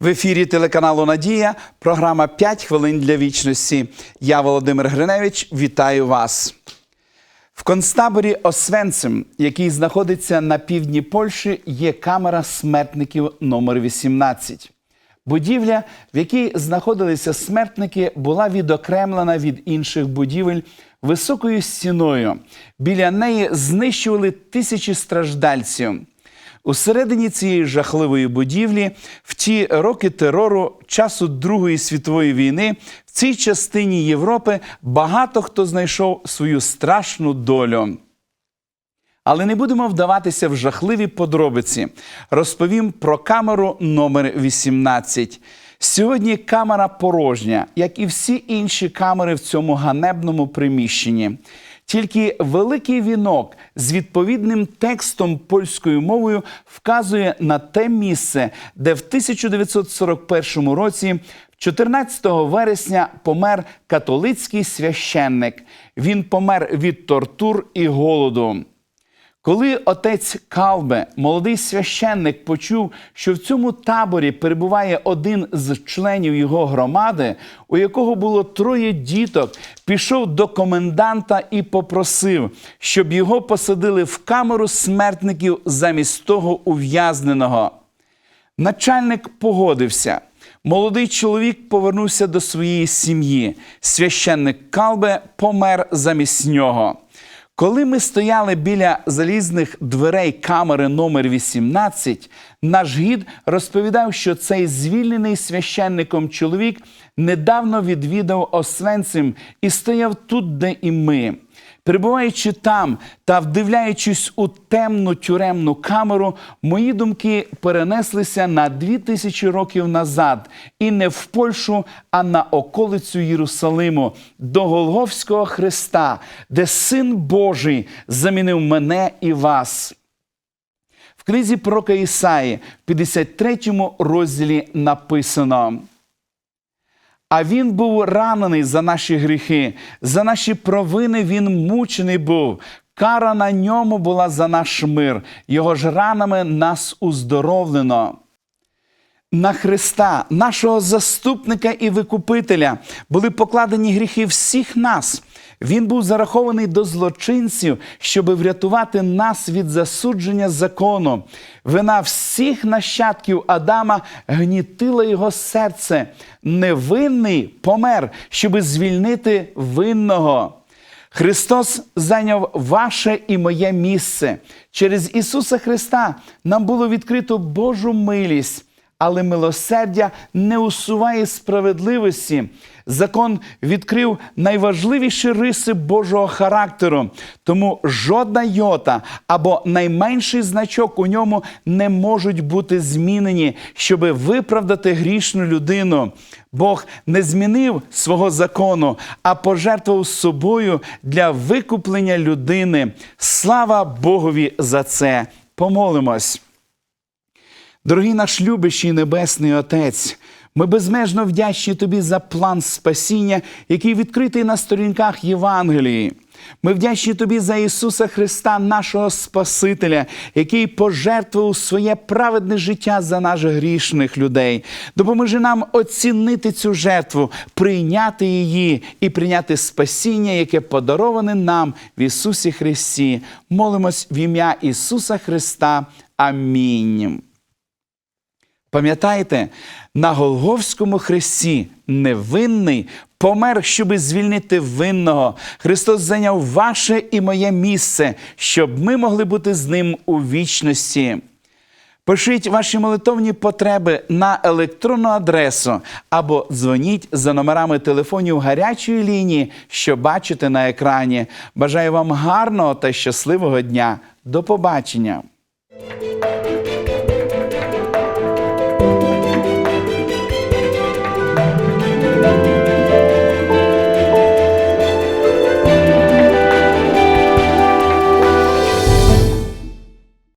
В ефірі телеканалу Надія, програма «5 хвилин для вічності. Я Володимир Гриневич. Вітаю вас. В концтаборі Освенцим, який знаходиться на півдні Польщі, є камера смертників номер 18. Будівля, в якій знаходилися смертники, була відокремлена від інших будівель високою стіною. Біля неї знищували тисячі страждальців. Усередині цієї жахливої будівлі, в ті роки терору часу Другої світової війни, в цій частині Європи багато хто знайшов свою страшну долю. Але не будемо вдаватися в жахливі подробиці. Розповім про камеру номер 18. Сьогодні камера порожня, як і всі інші камери в цьому ганебному приміщенні. Тільки великий вінок з відповідним текстом польською мовою вказує на те місце, де в 1941 році, 14 вересня, помер католицький священник. Він помер від тортур і голоду. Коли отець Калбе, молодий священник, почув, що в цьому таборі перебуває один з членів його громади, у якого було троє діток, пішов до коменданта і попросив, щоб його посадили в камеру смертників замість того ув'язненого. Начальник погодився. Молодий чоловік повернувся до своєї сім'ї. Священник Калбе помер замість нього. Коли ми стояли біля залізних дверей камери номер 18, наш гід розповідав, що цей звільнений священником чоловік недавно відвідав Освенцим і стояв тут, де і ми. Перебуваючи там та вдивляючись у темну тюремну камеру, мої думки перенеслися на дві тисячі років назад, і не в Польщу, а на околицю Єрусалиму, до Голговського Христа, де Син Божий замінив мене і вас. В книзі пророка Ісаї, в 53 розділі написано. А він був ранений за наші гріхи, за наші провини він мучений був. Кара на ньому була за наш мир, його ж ранами нас уздоровлено. На Христа, нашого заступника і викупителя, були покладені гріхи всіх нас. Він був зарахований до злочинців, щоб врятувати нас від засудження закону. Вина всіх нащадків Адама гнітила його серце. Невинний помер, щоб звільнити винного. Христос зайняв ваше і моє місце. Через Ісуса Христа нам було відкрито Божу милість. Але милосердя не усуває справедливості. Закон відкрив найважливіші риси Божого характеру, тому жодна йота або найменший значок у ньому не можуть бути змінені, щоб виправдати грішну людину. Бог не змінив свого закону, а пожертвував собою для викуплення людини. Слава Богові за це! Помолимось. Дорогий наш любящий Небесний Отець, ми безмежно вдячні Тобі за план спасіння, який відкритий на сторінках Євангелії. Ми вдячні Тобі за Ісуса Христа, нашого Спасителя, який пожертвував своє праведне життя за наших грішних людей. Допоможи нам оцінити цю жертву, прийняти її і прийняти спасіння, яке подароване нам в Ісусі Христі. Молимось в ім'я Ісуса Христа. Амінь. Пам'ятаєте, на Голговському хресті невинний помер, щоби звільнити винного. Христос зайняв ваше і моє місце, щоб ми могли бути з ним у вічності. Пишіть ваші молитовні потреби на електронну адресу або дзвоніть за номерами телефонів гарячої лінії, що бачите на екрані. Бажаю вам гарного та щасливого дня. До побачення!